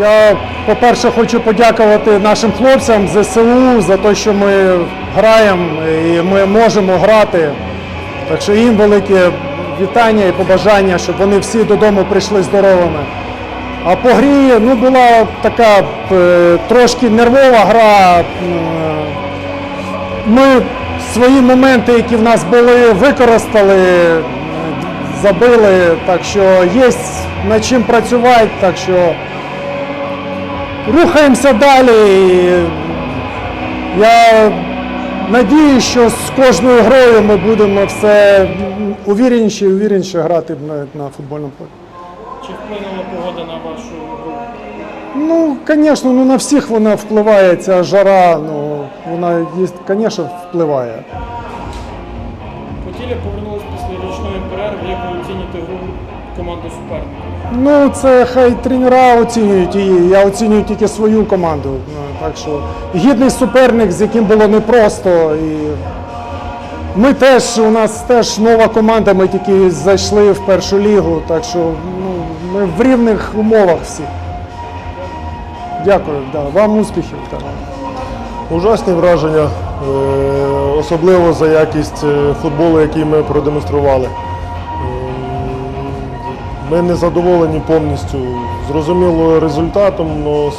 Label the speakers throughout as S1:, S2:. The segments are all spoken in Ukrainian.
S1: Я, по-перше, хочу подякувати нашим хлопцям ЗСУ за те, що ми граємо і ми можемо грати. Так що їм велике вітання і побажання, щоб вони всі додому прийшли здоровими. А по грі ну, була така е, трошки нервова гра. Ми свої моменти, які в нас були, використали, забили. Так що є над чим працювати. Так що рухаємося далі. Я надію, що з кожною грою ми будемо все увірніше і увірніше грати на, на футбольному полі.
S2: Чи вплинула погода на вашу гру?
S1: Ну, звісно, ну на всіх вона впливає, ця жара, ну вона, звісно, впливає.
S2: Поділля повернулась після річної перерви, як ви оціните гру команди суперника?
S1: Ну, це хай тренера оцінюють її. Я оцінюю тільки свою команду. Ну, Так що гідний суперник, з яким було непросто. І ми теж, у нас теж нова команда, ми тільки зайшли в першу лігу, так що ну, ми в рівних умовах всі. Дякую, да. вам успіхів. Так.
S3: Ужасні враження, е, особливо за якість е, футболу, який ми продемонстрували. Ми не задоволені повністю. Зрозуміло результатом, але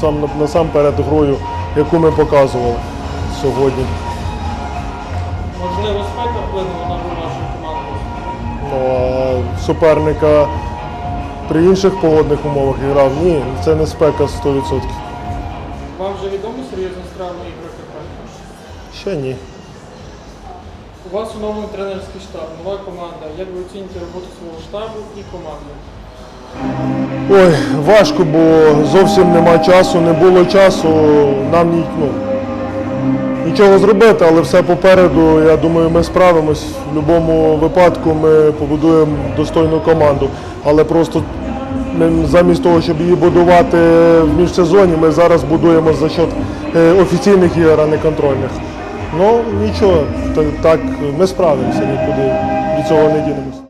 S3: сам насамперед грою, яку ми показували сьогодні.
S2: Можливо, спека вплинула на гру вашої команди?
S3: Ну, а суперника при інших погодних умовах грав. Ні, це не спека 100%.
S2: Вам вже відомо серйозність травми Ігоря Карпенка?
S3: Ще ні.
S2: У вас оновлений тренерський штаб, нова команда. Як ви оціните роботу свого штабу і команди?
S3: Ой, важко, бо зовсім нема часу, не було часу. Нам ні, ну, нічого зробити, але все попереду. Я думаю, ми справимось. В будь-якому випадку ми побудуємо достойну команду. Але просто ми замість того, щоб її будувати в міжсезоні, ми зараз будуємо за счет е, офіційних ігор, а не контрольних. Ну нічого, та- так ми справимося, нікуди від цього не дінемося.